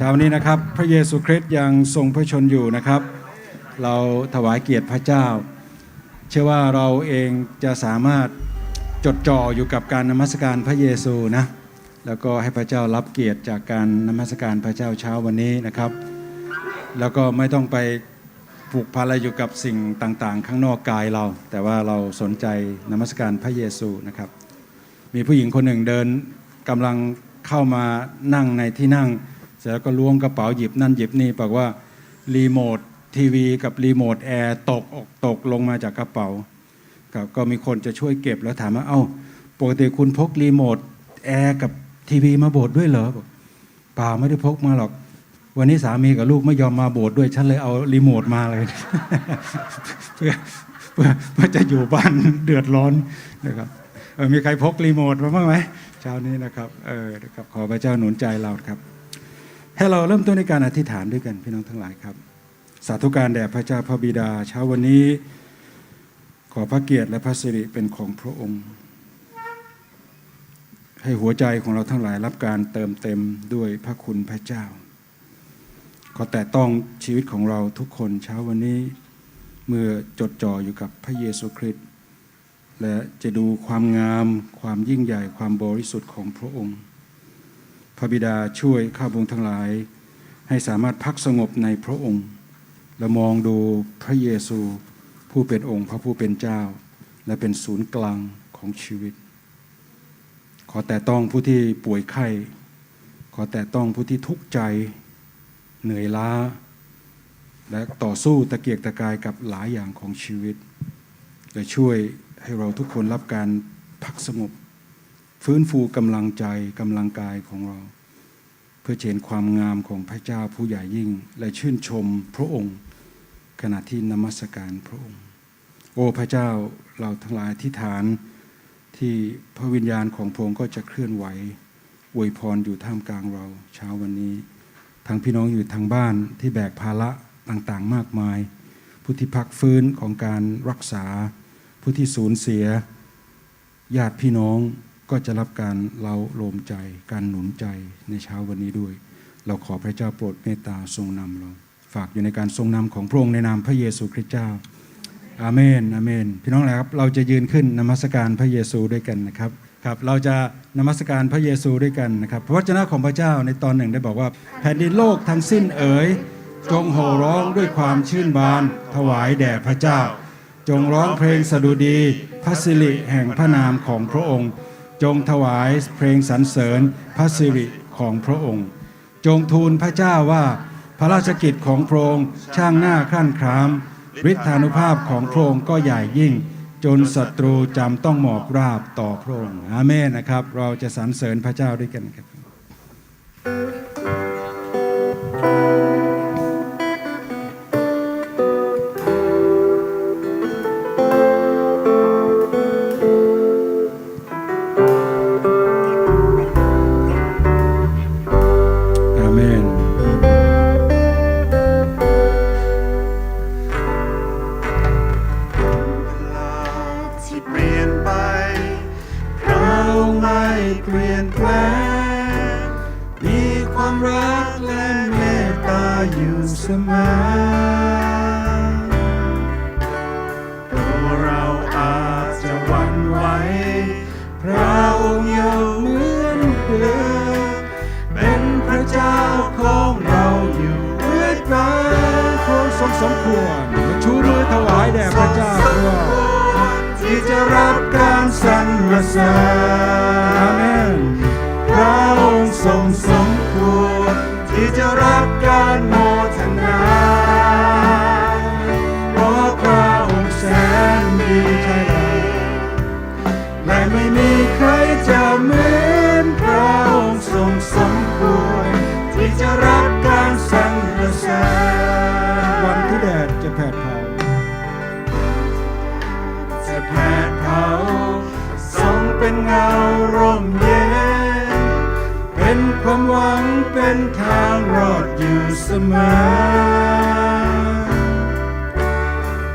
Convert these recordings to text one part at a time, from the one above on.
เช้านี้นะครับ พระเยซูคริสต์ยังทรงพระชนอยู่นะครับ เราถวายเกียรติพระเจ้า เชื่อว่าเราเองจะสามารถจดจ่ออยู่กับการนมัสการพระเยซูนะแล้วก็ให้พระเจ้ารับเกียรติจากการนมัสการพระเจ้าเช้าวันนี้นะครับ แล้วก็ไม่ต้องไปผูกพันอะไรอยู่กับสิ่งต่างๆ ข้างนอกกายเรา แต่ว่าเราสนใจนมัสการพระเยซูนะครับ มีผู้หญิงคนหนึ่งเดินกำลังเข้ามานั่งในที่นั่ง เสร็จแล้วก็ล้วงกระเป๋าหยิบนั่นหยิบนี่บอกว่ารีโมททีวีกับรีโมทแอร์ตกออกตกลงมาจากกระเป๋าครับก็มีคนจะช่วยเก็บแล้วถามว่าเอ้าปกติคุณพกรีโมทแอร์กับทีวีมาโบสด้วยเหรอบอกเปล่าไม่ได้พกมาหรอก วันนี้สามีกับลูกไม่ยอมมาโบสด้วยฉันเลยเอารีโมทมาเลยเพื่อเพื่อเพื่อจะอยู่บ้านเดือดร้อนนะครับเออมีใครพกรีโมทมาบ้างไหมเช้านี้นะครับเออครับขอพระเจ้าหนุนใจเราครับ ให้เราเริ่มต้นในการอธิษฐานด้วยกันพี่น้องทั้งหลายครับ สาธุการแด่พระเจ้าพระบิดา เช้าวันนี้ ขอพระเกียรติและพระสิริเป็นของพระองค์ ให้หัวใจของเราทั้งหลายรับการเติมเต็มด้วยพระคุณพระเจ้า ขอแต่ต้องชีวิตของเราทุกคนเช้าวันนี้ เมื่อจดจ่ออยู่กับพระเยซูคริสต์และจะดูความงาม ความยิ่งใหญ่ความบริสุทธิ์ของพระองค์ พระบิดาช่วยข้าพงทั้งหลาย ให้สามารถพักสงบในพระองค์ และมองดูพระเยซู ผู้เป็นองค์พระผู้เป็นเจ้า และเป็นศูนย์กลางของชีวิต ขอแต่ต้องผู้ที่ป่วยไข้ขอแต่ต้องผู้ที่ทุกข์ใจเหนื่อยล้า และต่อสู้ตะเกียกตะกายกับหลายอย่างของชีวิตและช่วยให้เราทุกคนรับการพักสงบ ฟื้นฟูกำลังใจกำลังกายของเรา เพื่อเห็นความงามของพระเจ้าผู้ใหญ่ยิ่ง และชื่นชมพระองค์ ขณะที่นมัสการพระองค์ โอ้พระเจ้าเราทั้งหลายที่ฐานที่พระวิญญาณของพระองค์ก็จะเคลื่อนไหวอวยพรอยู่ท่ามกลางเราเช้าวันนี้ทั้งพี่น้องอยู่ทางบ้านที่แบกภาระต่างๆมากมาย ผู้ที่พักฟื้นของการรักษา ผู้ที่สูญเสียญาติพี่น้อง ก็จะรับการเราโลมใจ การหนุนใจในเช้าวันนี้ด้วย เราขอพระเจ้าโปรดเมตตาทรงนำเราฝากอยู่ในการทรงนำของพระองค์ในนามพระเยซูคริสต์เจ้า อาเมน อาเมน พี่น้องนะครับ เราจะยืนขึ้นนมัสการพระเยซูด้วยกันนะครับ ครับ เราจะนมัสการพระเยซูด้วยกันนะครับ พระวจนะของพระเจ้าในตอนหนึ่งได้บอกว่า แผ่นดินโลกทั้งสิ้นเอ๋ย จงโห่ร้องด้วยความชื่นบาน ถวายแด่พระเจ้า จงร้องเพลงสดุดีพระสิริแห่งพระนามของพระองค์ จงถวายเพลงสรรเสริญพระสิริของพระองค์ จงทูลพระเจ้าว่าพระราชกิจของพระองค์ช่างหน้าครั่นครามฤทธานุภาพของพระองค์ก็ใหญ่ยิ่ง จนศัตรูจำต้องหมอบราบต่อพระองค์อาเมนนะครับ เราจะสรรเสริญพระเจ้าด้วยกันครับอา เป็นทางรอดอยู่เสมอ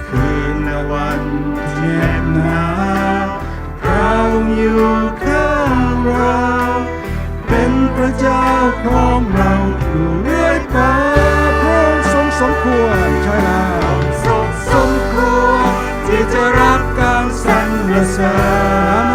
คืนวันที่แน่หนาพระองค์อยู่ข้างเรา เป็นพระเจ้าของเราอยู่เรื่อยไปพระองค์ทรงสมควรใช่แล้วทรงสมควรที่จะรับการสรรเสริญ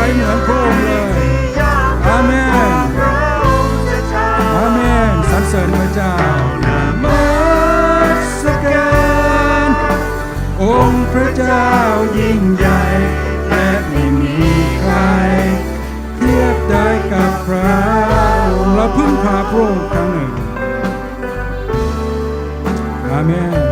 ช้เหมือนพระองค์เลย อาเมน อาเมนสรรเสริญพระเจ้ามาสกันองค์พระเจ้ายิ่งใหญ่และไม่มีใครเทียบได้กับพระเราพึ่งพาพระองค์ทั้งหนึ่งอาเมน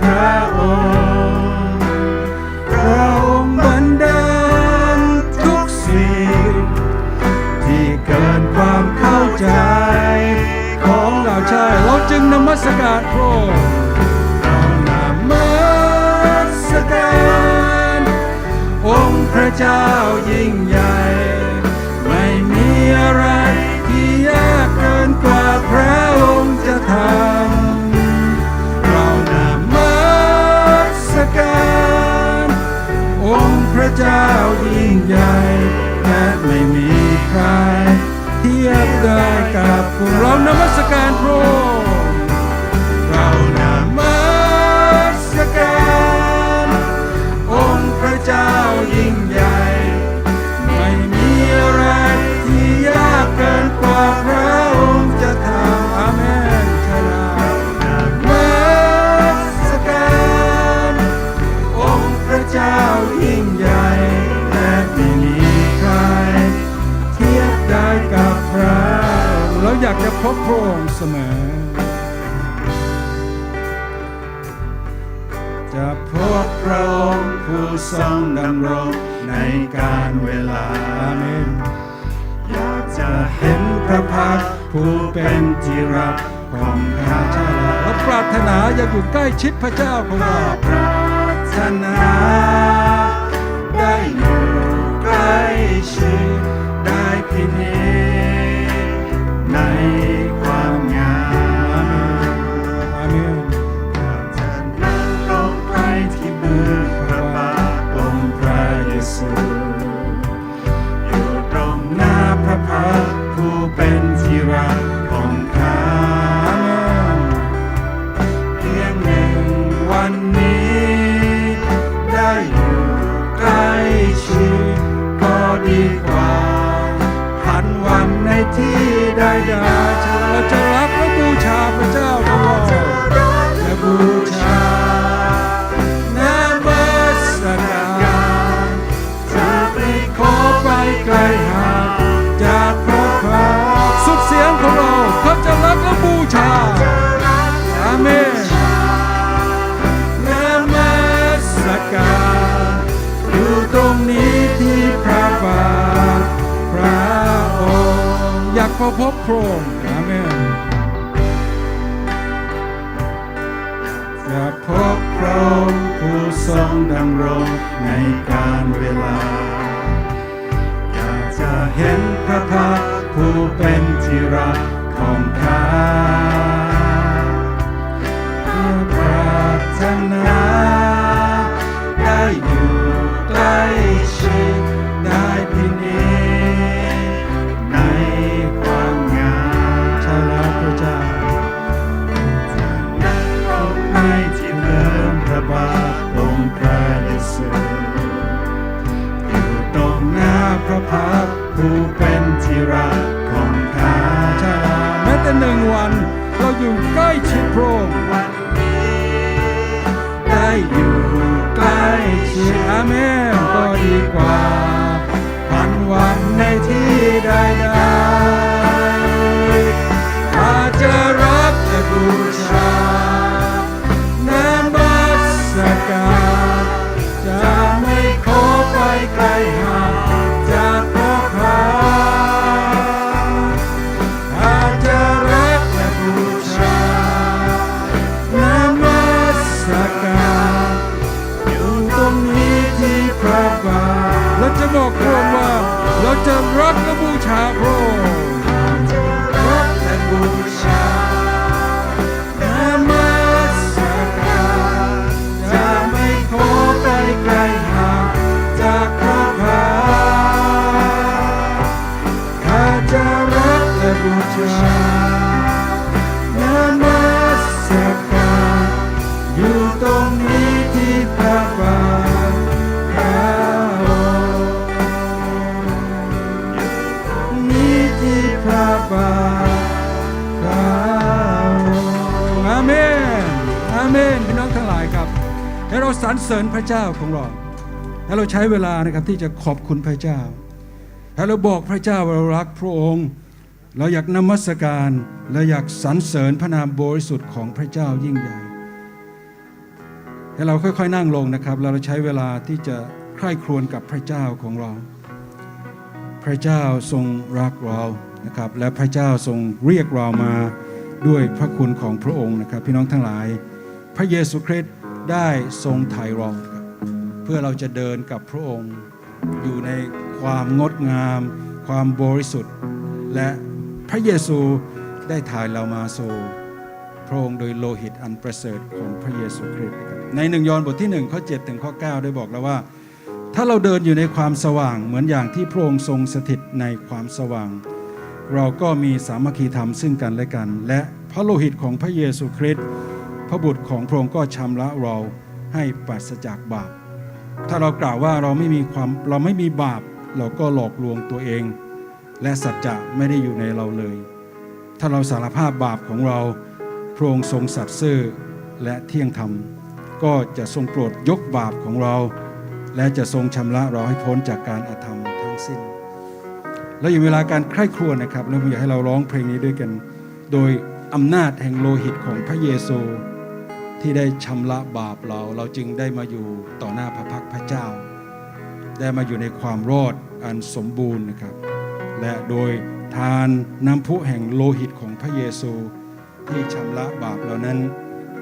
พระองค์พระองค์บันดาทุกสิ่ง ที่เกินความเข้าใจ ของเราชายเราจึงนมัสการพระองค์เรานมัสการ องพระเจ้ายิ่งใหญ่ เจ้ายิ่งใหญ่แม้ไม่มีใคร เทียบได้กับพวกเรานมัสการพระ อยากอยู่ใกล้ชิดพระเจ้าของเราปรานา พบโครงอาเมนจะพบพระองค์ผู้ทรงดำรงในการเวลา อยากจะเห็นพระพักผู้เป็นที่รักของข้าเพื่อปรารถนา อยู่ใกล้ชิดพระองค์ได้อยู่ใกล้ชิดอาเมน ราสรรเสริญพระเจ้าของเราให้เราใช้เวลานะครับที่จะขอบคุณพระเจ้าให้เราบอกพระเจ้าว่าเรารักพระองค์ เราอยากนมัสการและอยากสรรเสริญพระนามบริสุทธิ์ของพระเจ้ายิ่งใหญ่ให้เราค่อยๆนั่งลงนะครับแล้วเราใช้เวลาที่จะใคร่ครวญกับพระเจ้าของเรา พระเจ้าทรงรักเรานะครับ และพระเจ้าทรงเรียกเรามาด้วยพระคุณของพระองค์นะครับ พี่น้องทั้งหลาย พระเยซูคริสต์ ได้ทรงไถ่เราครับเพื่อเราจะเดินกับพระองค์อยู่ในความงดงาม ความบริสุทธิ์ และพระเยซูได้ถ่ายเรามาสู่พระองค์โดยโลหิตอันประเสริฐของพระเยซูคริสต์ในหนึ่งยอห์นบทที่1ข้อ7ถึงข้อ9ได้บอกแล้วว่า ถ้าเราเดินอยู่ในความสว่างเหมือนอย่างที่พระองค์ทรงสถิตในความสว่าง เราก็มีสามัคคีธรรมซึ่งกันและกัน และพระโลหิตของพระเยซูคริสต์ พระบุตรของพระองค์ก็ชำระเราให้ปราศจากบาป ถ้าเรากล่าวว่าเราไม่มีความเราไม่มีบาป เราก็หลอกลวงตัวเอง และสัจจะไม่ได้อยู่ในเราเลย ถ้าเราสารภาพบาปของเราพระองค์ทรงสัตย์ซื่อและเที่ยงธรรม ก็จะทรงโปรดยกบาปของเรา และจะทรงชำระเราให้พ้นจากการอาธรรมทั้งสิ้น และอยู่เวลาการใคร่ครวญนะครับ แล้วผมอยากให้เราร้องเพลงนี้ด้วยกัน โดยอำนาจแห่งโลหิตของพระเยซู ที่ได้ชำระบาปเรา เราจึงได้มาอยู่ต่อหน้าพระพักพระเจ้า ได้มาอยู่ในความรอดอันสมบูรณ์นะครับ และโดยทานน้ำพุแห่งโลหิตของพระเยซู ที่ชำระบาปเหล่านั้น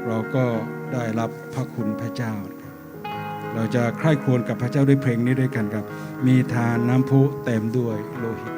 เราก็ได้รับพระคุณพระเจ้า เราจะใคร่ครวญกับพระเจ้าด้วยเพลงนี้ด้วยกันครับ มีทานน้ำพุเต็มด้วยโลหิต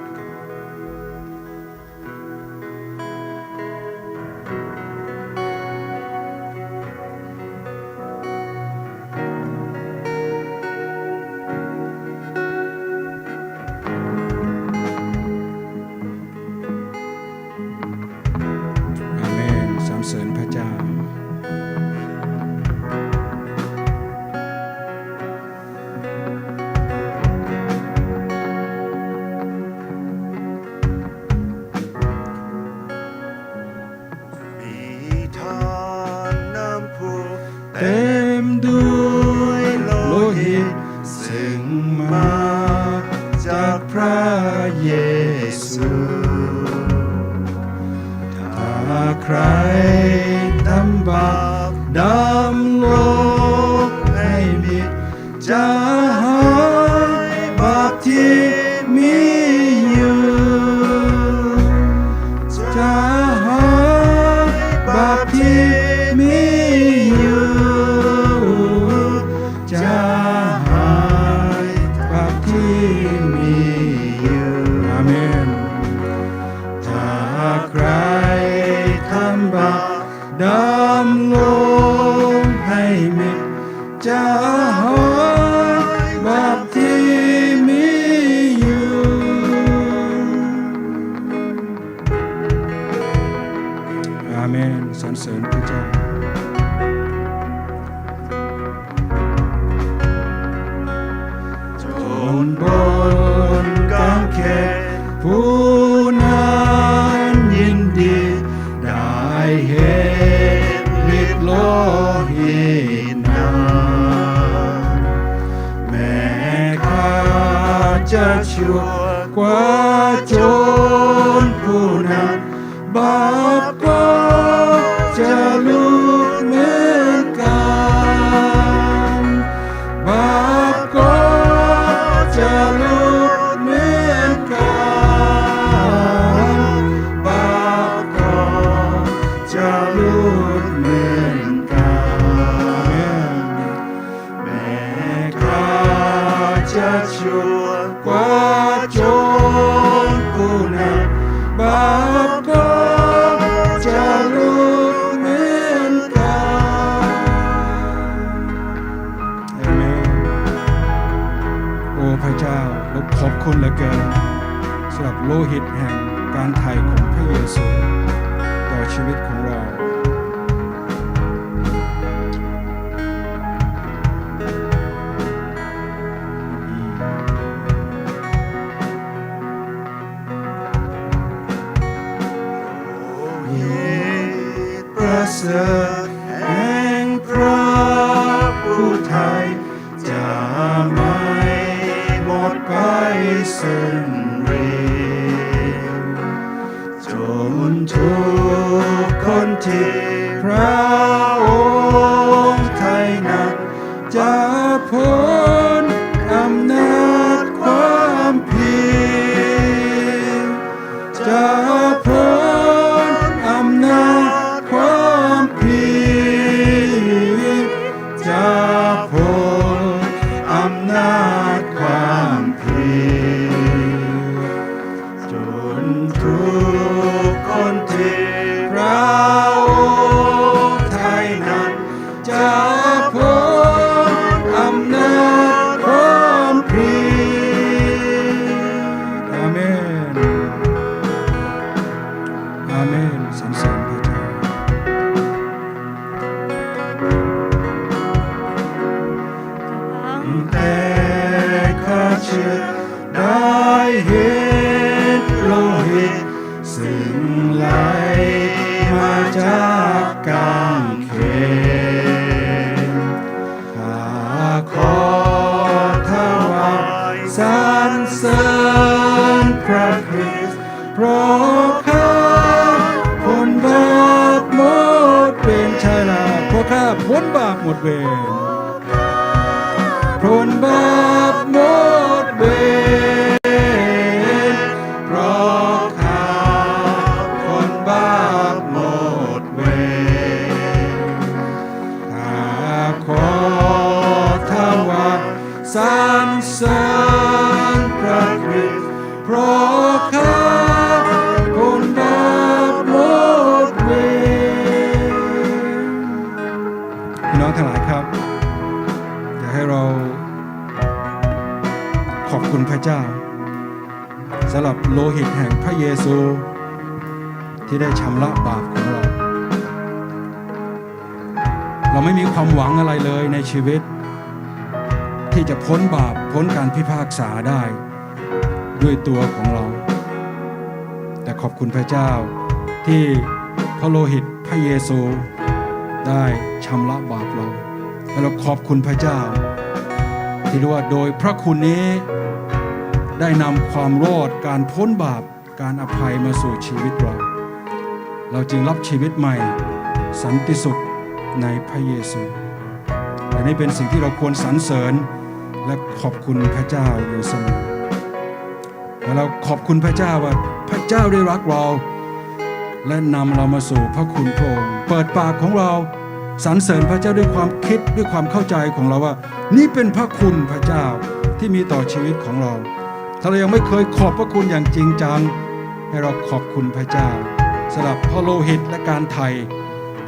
ดำลงให้มิดจะหา ว สิ้นรีจนทุกคนที่พระ ที่ได้ชำระบาปของเรา เราไม่มีความหวังอะไรเลยในชีวิต ที่จะพ้นบาปพ้นการพิพากษาได้ด้วยตัวของเรา แต่ขอบคุณพระเจ้าที่พระโลหิตพระเยซู ได้ชำระบาปเราและเราขอบคุณพระเจ้า ที่รู้ว่าโดยพระคุณนี้ได้นำความรอดการพ้นบาปการอภัยมาสู่ชีวิตเรา เราจึงรับชีวิตใหม่ สันติสุขในพระเยซูและนี่เป็นสิ่งที่เราควรสรรเสริญและขอบคุณพระเจ้าอยู่เสมอและเราขอบคุณพระเจ้าว่าพระเจ้าได้รักเรา และนำเรามาสู่พระคุณพระองค์เปิดปากของเราสรรเสริญพระเจ้าด้วยความคิดด้วยความเข้าใจของเราว่า นี่เป็นพระคุณพระเจ้าที่มีต่อชีวิตของเรา ถ้าเรายังไม่เคยขอบพระคุณอย่างจริงจัง ให้เราขอบคุณพระเจ้า สำหรับพระโลหิตและการไถ่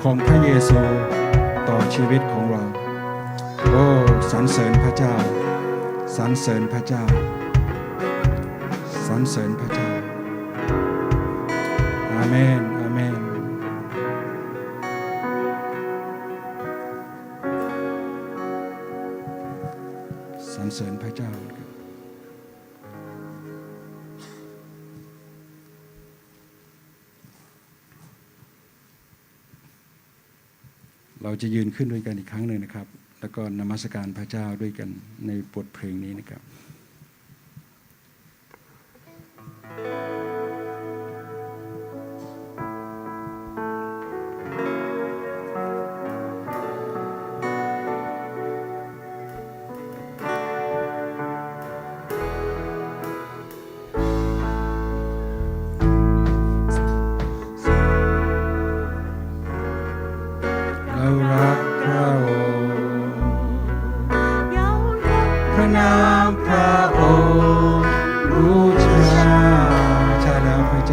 ของพระเยซูต่อชีวิตของเรา โอ้สรรเสริญพระเจ้าสรรเสริญพระเจ้าสรรเสริญพระเจ้า อาเมน อาเมน สรรเสริญพระเจ้า ราจะยืนขึ้นด้วยกันอีกครั้งหนึ่งนะครับ แล้วก็นมัสการพระเจ้าด้วยกันในบทเพลงนี้นะครับ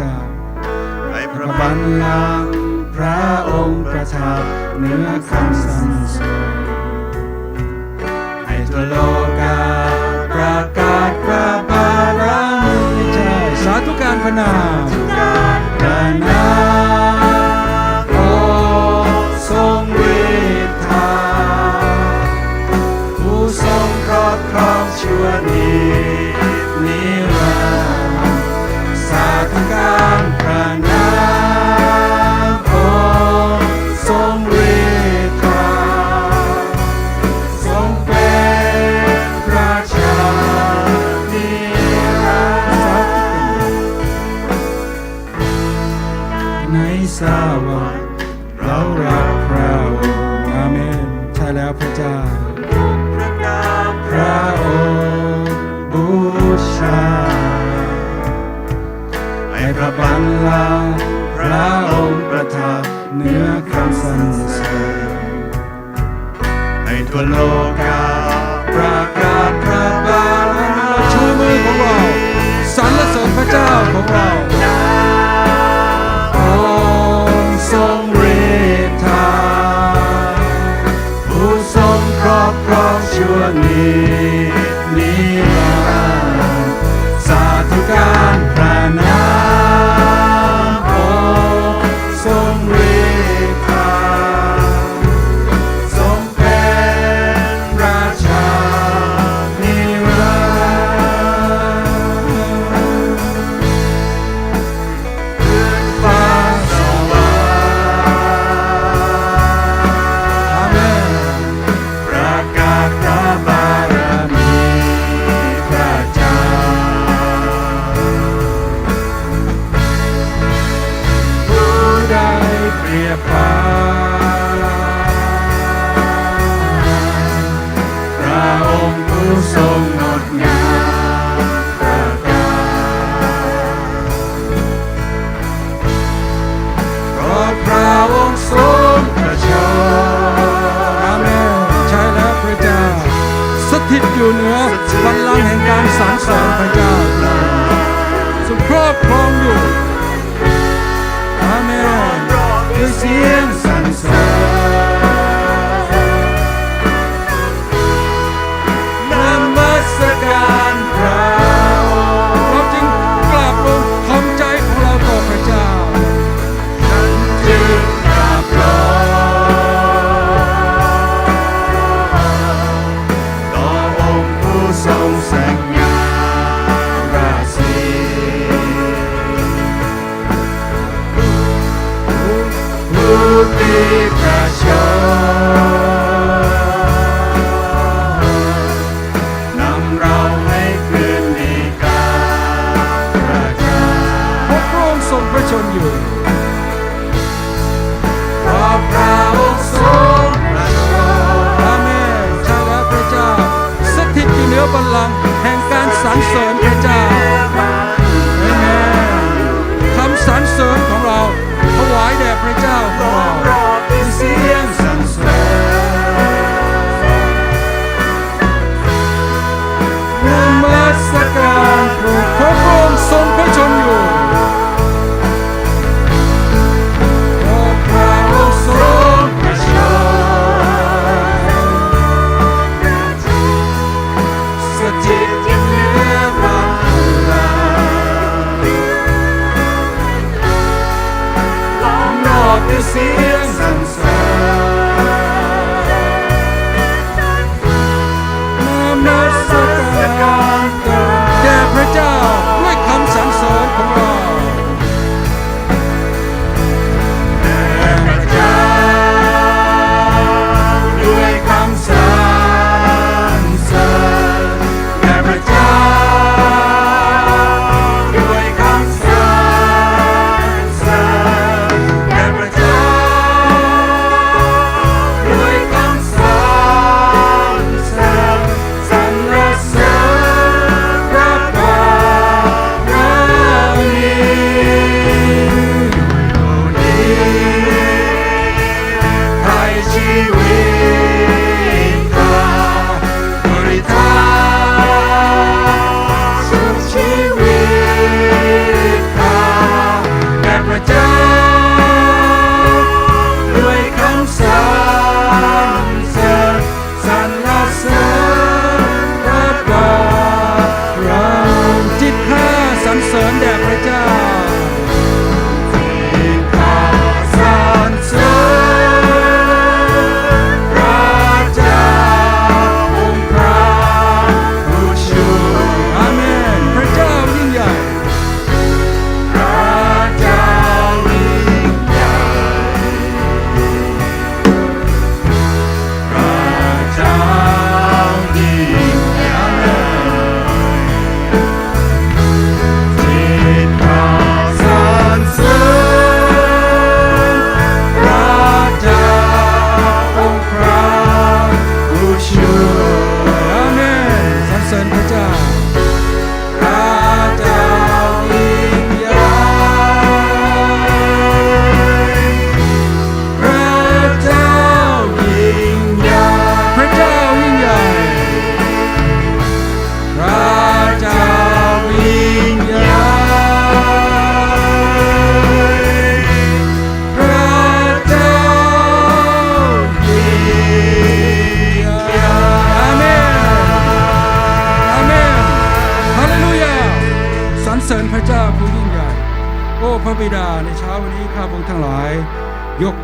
เจ้าไปประบันลังพระองค์ประทับเหนือคำสั่งสอนให้ทั่วโลกาประกาศพระบารมีใจสาธุการพนา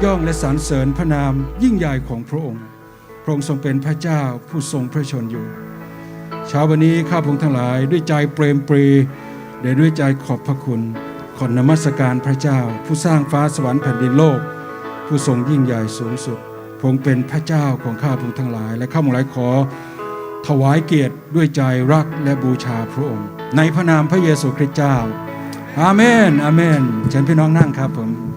ย่องและสรรเสริญพระนามยิ่งใหญ่ของพระองค์ พระองค์ทรงเป็นพระเจ้าผู้ทรงพระชนอยู่ เช้าวันนี้ข้าพงทั้งหลายด้วยใจเปรมปรีและด้วยใจขอบพระคุณขอนมัสการพระเจ้า ผู้สร้างฟ้าสวรรค์แผ่นดินโลก ผู้ทรงยิ่งใหญ่สูงสุดพระองค์เป็นพระเจ้าของข้าพงทั้งหลาย และข้าพงหลายขอ ถวายเกียรติด้วยใจรักและบูชาพระองค์ ในพระนามพระเยซูคริสต์เจ้า อาเมน อาเมนเชิญพี่น้องนั่งครับผม